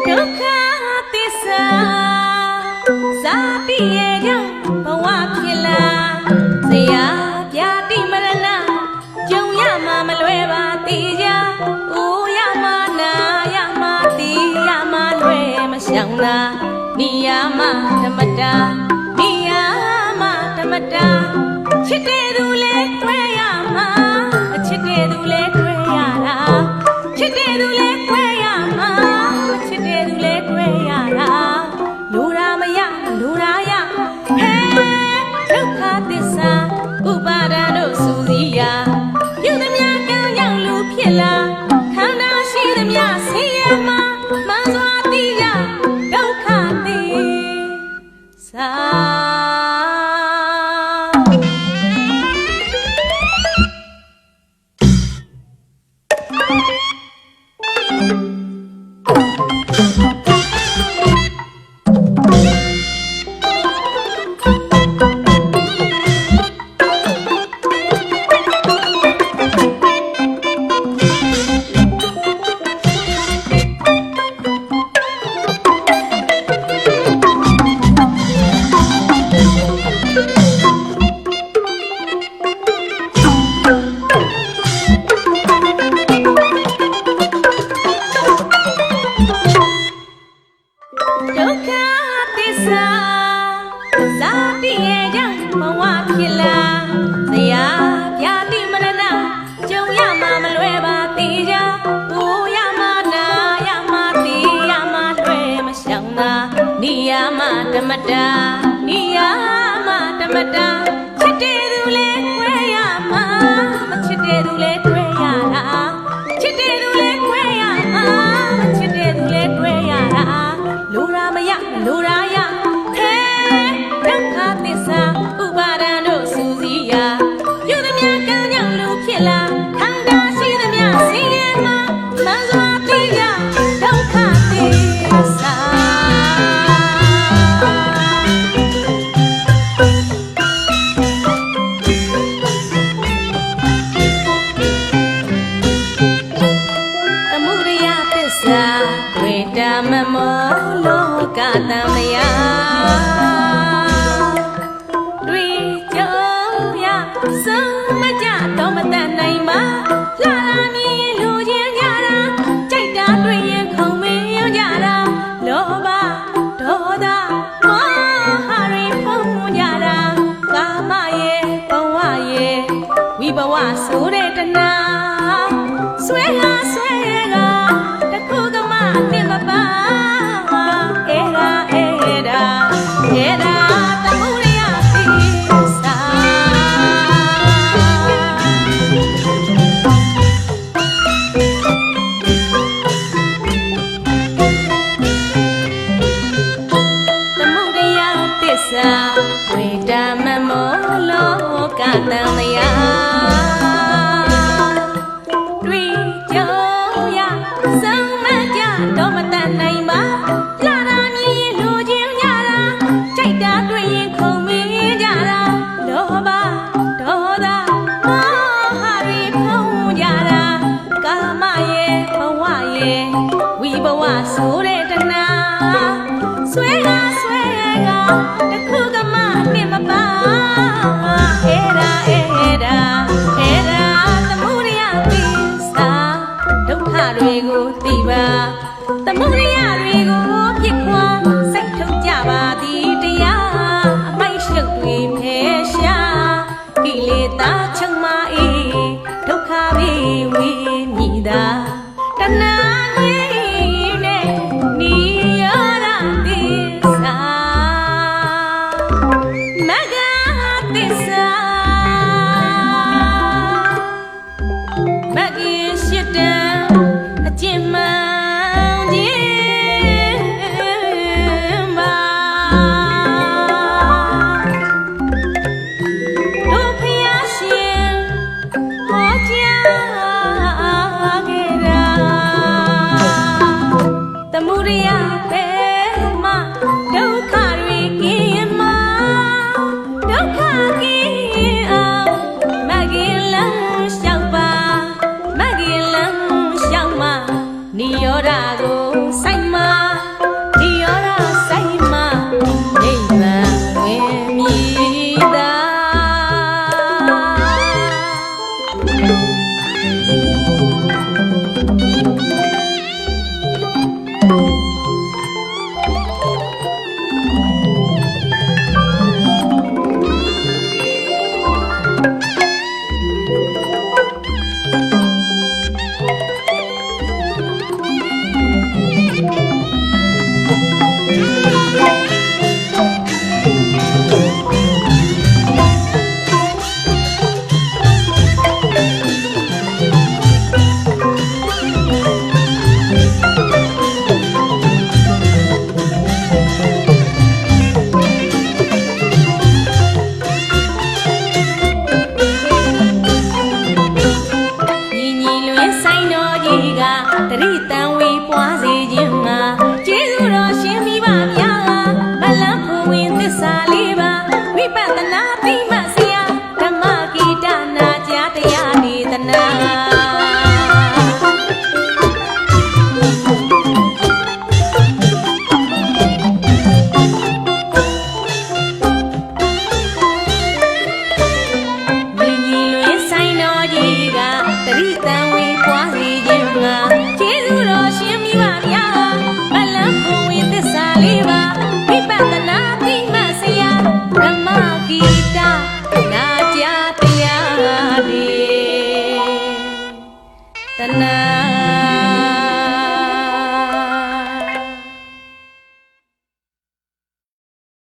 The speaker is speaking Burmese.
ဒုက္ခသစ္စာစာတိရဲ့ကြောင့်ဘဝဖြစ်လာဇရာပြတိမရဏကြုံရမှာမလွဲပါသေးကြအိုးရမှာနာရမှာတီရမှာလွဲမရှောင်နာနိယာမဓမ္မတာနိယာမဓမ္မတာချစ်တဲ့သူလဲ ဥပါဒံတို့စူစီရာပြုသည်များကံရောက်လူဖြစ်လာခန္ဓာရှိသည်များဆင်းရဲမှာမှန်စွာသိရဒုက္ခသည်သာ မတာနိယာမတမတာချစ်တယ်သူလဲ ကတံမယာတွေ့ကြုံပြစံမကြတော့မတန်နိုင်မလာလာမြင်လူချင်းကြတာကြိုက်တာတွေ့ရင်ခုံမင်းရောက်ကြတာလောဘဒေါသမောဟရိဖုံကြတာကာမရဲ့ဘဝရဲ့ဝိဘဝဆိုတဲ့တဏှာဆွဲဟာဆွဲကတခုကမှအမြင်မပါ တရိတန်